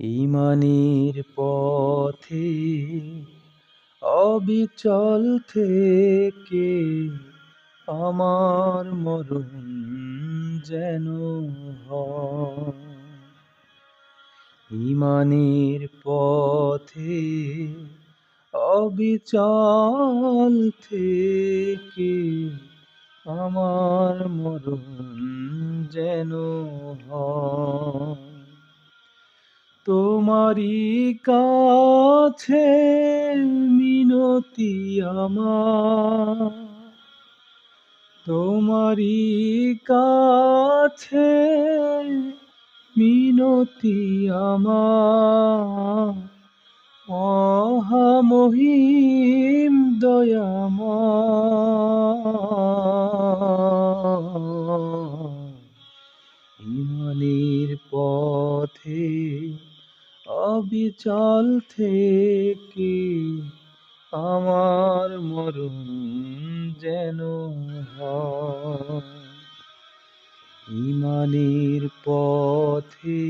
ইমানের পথে অবিচল থেকে আমার মরণ যেন। ইমানের পথে অবিচল থেকে আমার মরণ যেন হয়। তোমারই কাছে মিনতি আমার। কাছে মিনতি আমার। মহামহিম দয়াময়। অবিচল থেকে আমার মরণ যেন। ইমানের পথে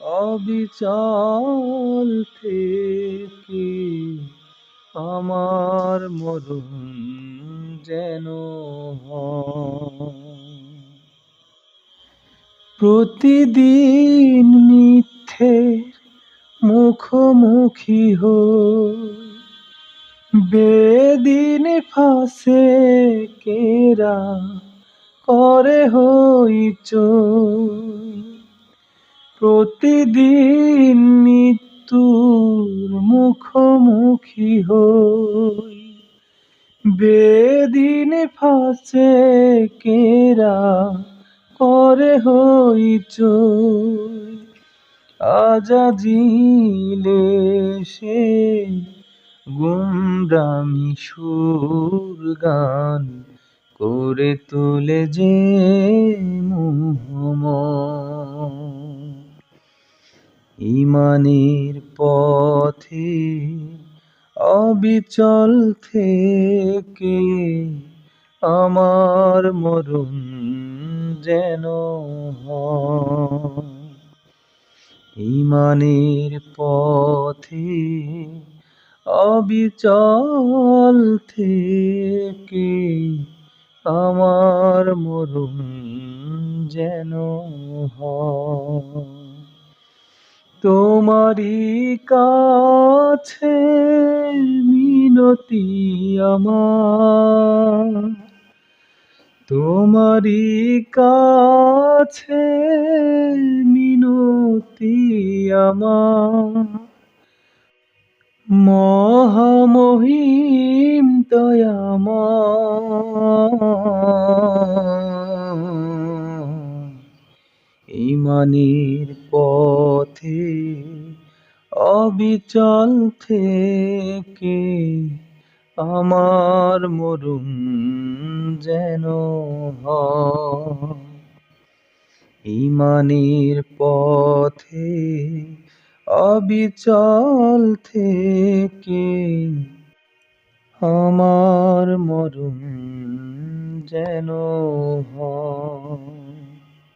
অবিচল থেকে আমার মরণ যেন প্রতিদিন মুখোমুখি হই। বেদিন ফাঁসে কেরা করে হইচই প্রতিদিন মৃত্যুর মুখোমুখি হই। বেদিন ফাঁসে কেরা করে হইচই আজাজিলে সে গুমরামি সুর গান করে তোলে যে মোহময় ইমানের পথে অবিচল থেকে আমার মরণ যেন হয়। ইমানের পথে অবিচল থেকে আমার মরণ যেন। তোমারই কাছে মিনতি আমার তোমারই কাছে মিনতি মহামহিম দয়াময় ইমানের পথে অবিচল থেকে আমার মরণ যেন ইমানের পথে অবিচল থেকে আমার মরণ যেন হয়।